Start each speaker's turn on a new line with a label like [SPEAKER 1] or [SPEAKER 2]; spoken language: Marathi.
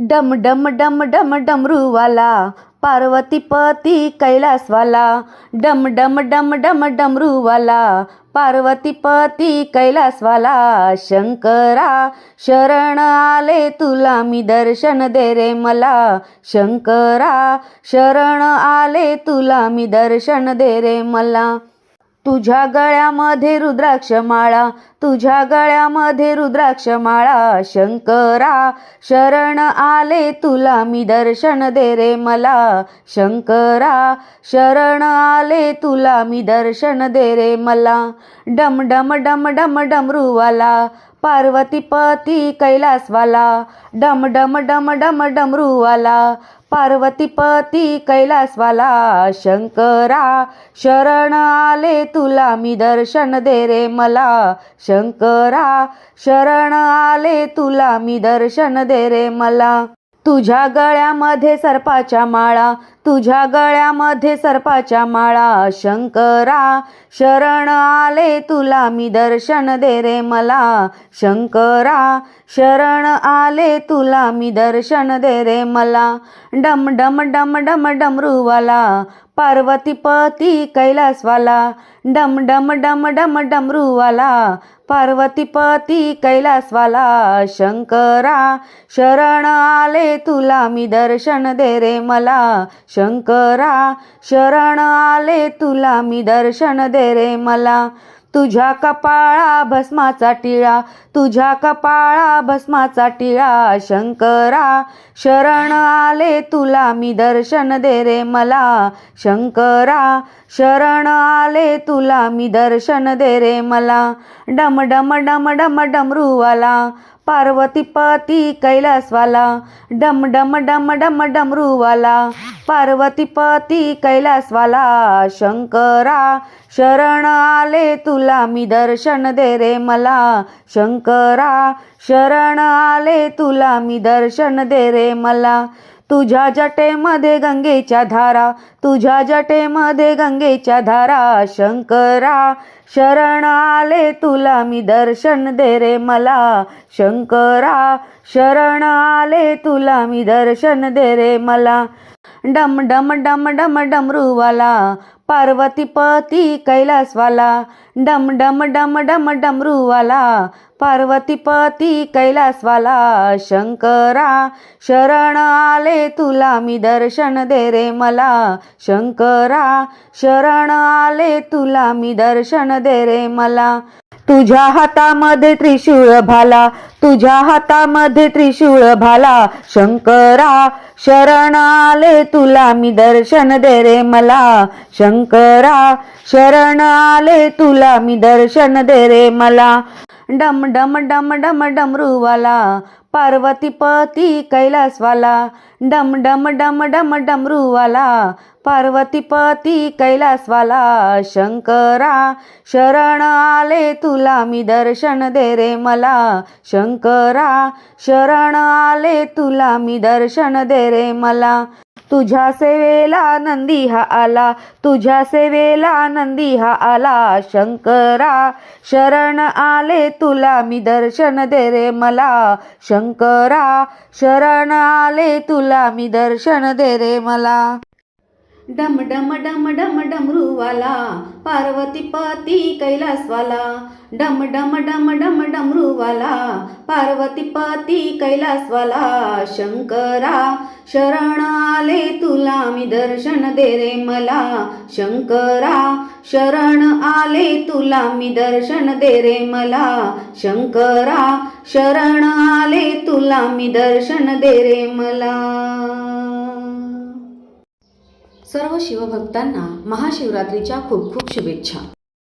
[SPEAKER 1] डम डम डम डम डमरूवाला पार्वतीपती कैलासवाला डम डम डम डम डमरूवाला पार्वतीपती कैलासवाला शंकरा शरण आले तुला मी दर्शन दे रे मला शंकरा शरण आले तुला मी दर्शन दे रे मला. तुझ्या गळ्यामध्ये रुद्राक्ष माळा तुझ्या गळ्यामध्ये रुद्राक्ष माळा शंकरा शरण आले तुला मी दर्शन दे रे मला शंकरा शरण आले तुला मी दर्शन दे रे मला डम डम डम डम डमरूवाला पार्वती पती कैलासवाला डम डम डम डम डमरूवाला. पार्वती पती कैलासवाला शंकरा शरण आले तुला मी दर्शन दे रे मला. शंकरा शरण आले तुला मी दर्शन दे रे मला. तुझ्या गळ्यामध्ये सर्पाच्या माळा तुझ्या गळ्यामध्ये सर्पाच्या माळा शंकरा शरण आले तुला मी दर्शन दे रे मला. शंकरा शरण आले तुला मी दर्शन दे रे मला. डम डम डम डम डमरूवाला पार्वतीपती कैलासवाला डम डम डम डम डमरूवाला. पार्वतीपती कैलासवाला शंकरा शरण आले तुला मी दर्शन दे रे मला. शंकरा शरण आले तुला मी दर्शन दे रे मला. तुझ्या कपाळा भस्माचा टिळा तुझ्या कपाळा भस्माचा टिळा शंकरा शरण आले तुला मी दर्शन दे रे मला शंकरा शरण आले तुला मी दर्शन दे रे मला. डम डम डम डम डमरूवाला पार्वतीपती कैलासवाला डम डम डम डम डमरूवाला पार्वतीपती कैलासवाला शंकरा शरण आले तुला मी दर्शन दे रे मला शंकरा. शरण आले तुला मी दर्शन दे रे मला. तुझ्या जटेमध्ये गंगेच्या धारा तुझ्या जटेमध्ये गंगेच्या धारा शंकरा. शरण आले तुला मी दर्शन दे रे मला शंकरा. शरण आले तुला मी दर्शन दे रे मला. डम डम डम डम डमरूवाला पार्वतीपती कैलासवाला डम डम डम डम डमरूवाला. पार्वतीपती कैलासवाला शंकरा शरण आले तुला मी दर्शन दे रे मला. शंकरा शरण आले तुला मी दर्शन दे रे मला. तुझ्या हातामध्ये त्रिशूळ भाला तुझ्या हातामध्ये त्रिशूळ भाला. शंकरा शरण आले तुला मी दर्शन दे रे मला. शंकरा शरण आले तुला मी दर्शन दे रे मला. डम डम डम डम डमरूवाला. पार्वतीपती कैलासवाला डम डम डम डम डमरूवाला. पार्वतीपती कैलासवाला शंकरा शरण आले तुला मी दर्शन दे रे मला. शंकरा शरण आले तुला मी दर्शन दे रे मला. तुझ्या सेवेला नंदी हा आला तुझ्या सेवेला नंदी हा आला. शंकरा शरण आले तुला मी दर्शन दे रे मला. शंकरा शरण आले तुला मी दर्शन दे रे मला. डम डम डम डम डमरूवाला पार्वती पती कैलासवाला. डम डम डम डम डमरूवाला पार्वती पती कैलासवाला. शंकरा शरण आले तुला मी दर्शन दे रे मला शंकरा. शरण आले तुला मी दर्शन दे रे मला शंकरा. शरण आले तुला मी दर्शन दे रे मला. सर्व शिवभक्तांना महाशिवरात्रीच्या खूप खूप शुभेच्छा.